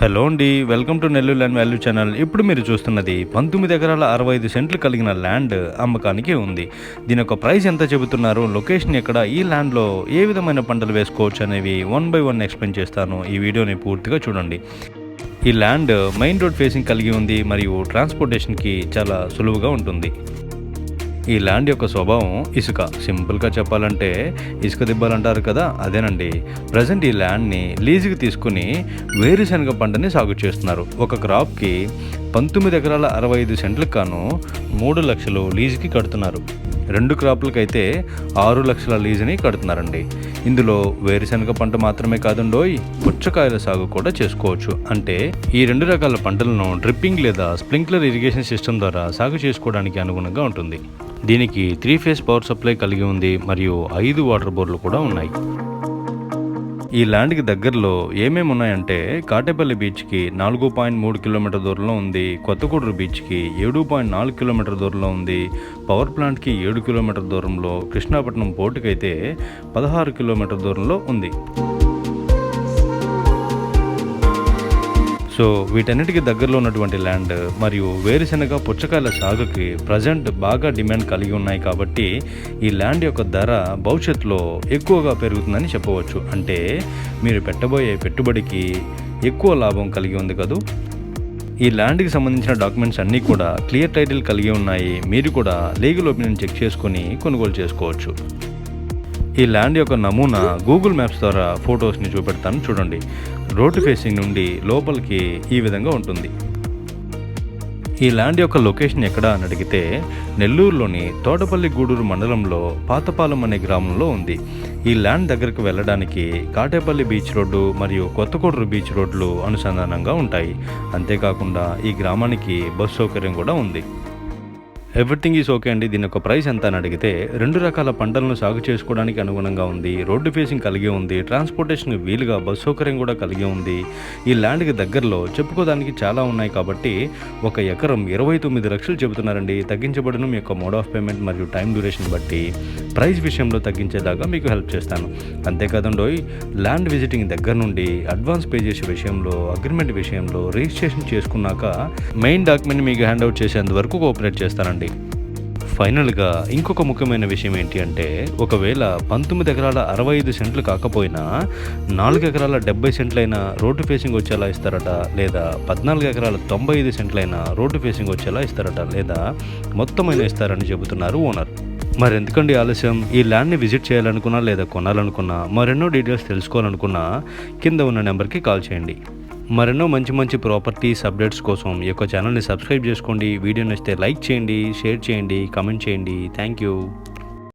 Hello అండి welcome to Nellore land value channel. ఇప్పుడు మీరు చూస్తున్నది పంతొమ్మిది ఎకరాల అరవై ఐదు సెంట్లు కలిగిన ల్యాండ్ అమ్మకానికి ఉంది. దీని యొక్క ప్రైస్ ఎంత చెబుతున్నారు? లొకేషన్ ఎక్కడ? ఈ ల్యాండ్లో ఏ విధమైన పంటలు వేసుకోవచ్చు అనేవి వన్ బై వన్ ఎక్స్ప్లెయిన్ చేస్తాను. ఈ వీడియోని పూర్తిగా చూడండి. ఈ ల్యాండ్ మెయిన్ రోడ్ ఫేసింగ్ కలిగి ఉంది మరియు ట్రాన్స్పోర్టేషన్కి చాలా సులువుగా ఉంటుంది. ఈ ల్యాండ్ యొక్క స్వభావం ఇసుక. సింపుల్గా చెప్పాలంటే ఇసుక దిబ్బలంటారు కదా అదేనండి. ప్రజెంట్ ఈ ల్యాండ్ని లీజుకి తీసుకుని వేరుశనగ పంటని సాగు చేస్తున్నారు. ఒక క్రాప్కి పంతొమ్మిది ఎకరాల అరవై ఐదు సెంట్లకు కాను మూడు లక్షలు లీజుకి కడుతున్నారు. రెండు క్రాప్లకైతే ఆరు లక్షల లీజుని కడుతున్నారండి. ఇందులో వేరుశనగ పంట మాత్రమే కాదుండోయ్ పుచ్చకాయల సాగు కూడా చేసుకోవచ్చు. అంటే ఈ రెండు రకాల పంటలను డ్రిప్పింగ్ లేదా స్ప్రింక్లర్ ఇరిగేషన్ సిస్టమ్ ద్వారా సాగు చేసుకోవడానికి అనుగుణంగా ఉంటుంది. దీనికి త్రీ ఫేస్ పవర్ సప్లై కలిగి ఉంది మరియు ఐదు వాటర్ బోర్లు కూడా ఉన్నాయి. ఈ ల్యాండ్కి దగ్గరలో ఏమేమి ఉన్నాయంటే కాటేపల్లి బీచ్కి నాలుగు పాయింట్ మూడు కిలోమీటర్ దూరంలో ఉంది కొత్తగూడూరు బీచ్కి ఏడు పాయింట్ నాలుగు కిలోమీటర్ దూరంలో ఉంది పవర్ ప్లాంట్కి ఏడు కిలోమీటర్ దూరంలో కృష్ణాపట్నం పోర్టుకైతే పదహారు కిలోమీటర్ దూరంలో ఉంది. సో వీటన్నిటికీ దగ్గరలో ఉన్నటువంటి ల్యాండ్ మరియు వేరుశనగ పుచ్చకాయల సాగుకి ప్రజెంట్ బాగా డిమాండ్ కలిగి ఉన్నాయి కాబట్టి ఈ ల్యాండ్ యొక్క ధర భవిష్యత్తులో ఎక్కువగా పెరుగుతుందని చెప్పవచ్చు. అంటే మీరు పెట్టబోయే పెట్టుబడికి ఎక్కువ లాభం కలిగి ఉంది కదూ? ఈ ల్యాండ్కి సంబంధించిన డాక్యుమెంట్స్ అన్నీ కూడా క్లియర్ టైటిల్ కలిగి ఉన్నాయి. మీరు కూడా లీగల్ ఒపీనియన్ చెక్ చేసుకొని కొనుగోలు చేసుకోవచ్చు. ఈ ల్యాండ్ యొక్క నమూనా గూగుల్ మ్యాప్స్ ద్వారా ఫొటోస్ని చూపెడతాను చూడండి. రోడ్డు ఫేసింగ్ నుండి లోపలికి ఈ విధంగా ఉంటుంది. ఈ ల్యాండ్ యొక్క లొకేషన్ ఎక్కడ అని అడిగితే నెల్లూరులోని తోటపల్లి గూడూరు మండలంలో పాతపాలెం అనే గ్రామంలో ఉంది. ఈ ల్యాండ్ దగ్గరకు వెళ్ళడానికి కాటేపల్లి బీచ్ రోడ్డు మరియు కొత్తకోడూరు బీచ్ రోడ్లు అనుసంధానంగా ఉంటాయి. అంతేకాకుండా ఈ గ్రామానికి బస్ సౌకర్యం కూడా ఉంది. ఎవ్రీథింగ్ ఈజ్ ఓకే అండి. దీని యొక్క ప్రైస్ ఎంత అని అడిగితే రెండు రకాల పంటలను సాగు చేసుకోవడానికి అనుగుణంగా ఉంది. రోడ్డు ఫేసింగ్ కలిగి ఉంది. ట్రాన్స్పోర్టేషన్ వీలుగా బస్ సౌకర్యం కూడా కలిగి ఉంది. ఈ ల్యాండ్కి దగ్గరలో చెప్పుకోదానికి చాలా ఉన్నాయి కాబట్టి ఒక ఎకరం ఇరవై తొమ్మిది లక్షలు చెబుతున్నారండి. తగ్గించబడిన మీ యొక్క మోడ్ ఆఫ్ పేమెంట్ మరియు టైం డ్యూరేషన్ బట్టి. ప్రైస్ విషయంలో తగ్గించేలాగా మీకు హెల్ప్ చేస్తాను. అంతేకాదండో ల్యాండ్ విజిటింగ్ దగ్గర నుండి అడ్వాన్స్ పే చేసే విషయంలో అగ్రిమెంట్ విషయంలో రిజిస్ట్రేషన్ చేసుకున్నాక మెయిన్ డాక్యుమెంట్ మీకు హ్యాండ్ అవుట్ చేసేంత వరకు కోఆపరేట్ చేస్తానండి. ఫైనల్గా ఇంకొక ముఖ్యమైన విషయం ఏంటి అంటే ఒకవేళ పంతొమ్మిది ఎకరాల అరవై ఐదు సెంట్లు కాకపోయినా నాలుగు ఎకరాల డెబ్బై సెంట్లైన రోడ్డు ఫేసింగ్ వచ్చేలా ఇస్తారట లేదా పద్నాలుగు ఎకరాల తొంభై ఐదు సెంట్లైన రోడ్డు ఫేసింగ్ వచ్చేలా ఇస్తారట లేదా మొత్తమైన ఇస్తారని చెబుతున్నారు ఓనర్. మరి ఎందుకండి ఆలస్యం? ఈ ల్యాండ్ని విజిట్ చేయాలనుకున్నా లేదా కొనాలనుకున్నా మరెన్నో డీటెయిల్స్ తెలుసుకోవాలనుకున్నా కింద ఉన్న నెంబర్కి కాల్ చేయండి. మరెన్నో మంచి మంచి ప్రాపర్టీస్ అప్డేట్స్ కోసం ఈ యొక్క ఛానల్ని సబ్స్క్రైబ్ చేసుకోండి. వీడియో నచ్చితే లైక్ చేయండి షేర్ చేయండి కమెంట్ చేయండి. Thank you.